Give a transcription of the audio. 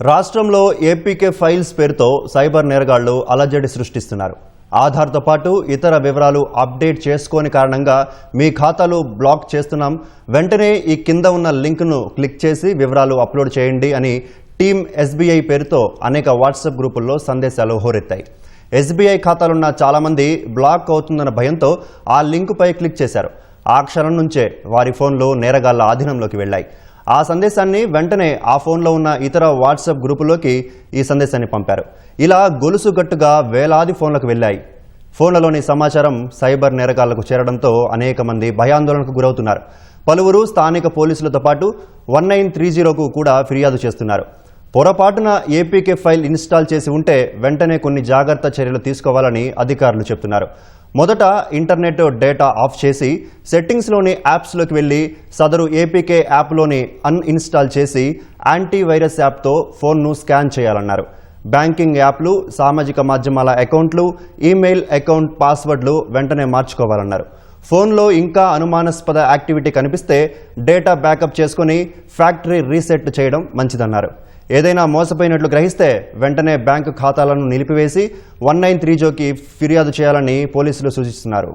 రాష్ట్రంలో APK files పేరుతో cyber నేరగాళ్ళు అలజడి సృష్టిస్తున్నారు. ఆధార్తో పాటు ఇతర వివరాలు అప్డేట్ చేసుకోని కారణంగా మీ ఖాతాలు బ్లాక్ చేస్తున్నాం. వెంటనే ఈ కింద ఉన్న లింక్ను క్లిక్ చేసి వివరాలు అప్లోడ్ చేయండి అని టీమ్ ఎస్బీఐ పేరుతో అనేక వాట్సాప్ గ్రూపుల్లో సందేశాలు హోరెత్తాయి. ఎస్బీఐ ఖాతాలున్న చాలామంది బ్లాక్ అవుతుందన్న భయంతో ఆ లింకుపై క్లిక్ చేశారు. ఆ క్షణం నుంచే వారి ఫోన్లు నేరగాళ్ళ ఆధీనంలోకి వెళ్ళాయి. ఆ సందేశాన్ని వెంటనే ఆ ఫోన్లో ఉన్న ఇతర వాట్సాప్ గ్రూపులోకి ఈ సందేశాన్ని పంపారు. ఇలా గొలుసుగట్టుగా వేలాది ఫోన్లకు వెళ్ళాయి. ఫోన్లలోని సమాచారం సైబర్ నేరగాళ్ళకు చేరడంతో అనేక మంది భయాందోళనకు గురవుతున్నారు. పలువురు స్థానిక పోలీసులతో పాటు వన్ నైన్ త్రీ జీరోకు కూడా ఫిర్యాదు చేస్తున్నారు. పొరపాటున ఏపీకే ఫైల్ ఇన్స్టాల్ చేసి ఉంటే వెంటనే కొన్ని జాగ్రత్త చర్యలు తీసుకోవాలని అధికారులు చెబుతున్నారు మొదట ఇంటర్నెట్ డేటా ఆఫ్ చేసి సెట్టింగ్స్లోని యాప్స్లోకి వెళ్ళి సదరు ఏపీకే యాప్లోని అన్ఇన్స్టాల్ చేసి యాంటీవైరస్ యాప్తో ఫోన్ను స్కాన్ చేయాలన్నారు. బ్యాంకింగ్ యాప్లు సామాజిక మాధ్యమాల అకౌంట్లు ఈమెయిల్ అకౌంట్ పాస్వర్డ్లు వెంటనే మార్చుకోవాలన్నారు. ఫోన్లో ఇంకా అనుమానాస్పద యాక్టివిటీ కనిపిస్తే డేటా బ్యాకప్ చేసుకుని ఫ్యాక్టరీ రీసెట్ చేయడం మంచిదన్నారు. ఏదైనా మోసపోయినట్లు గ్రహిస్తే వెంటనే బ్యాంకు ఖాతాలను నిలిపివేసి వన్ నైన్ త్రీ జోకి ఫిర్యాదు చేయాలని పోలీసులు సూచిస్తున్నారు.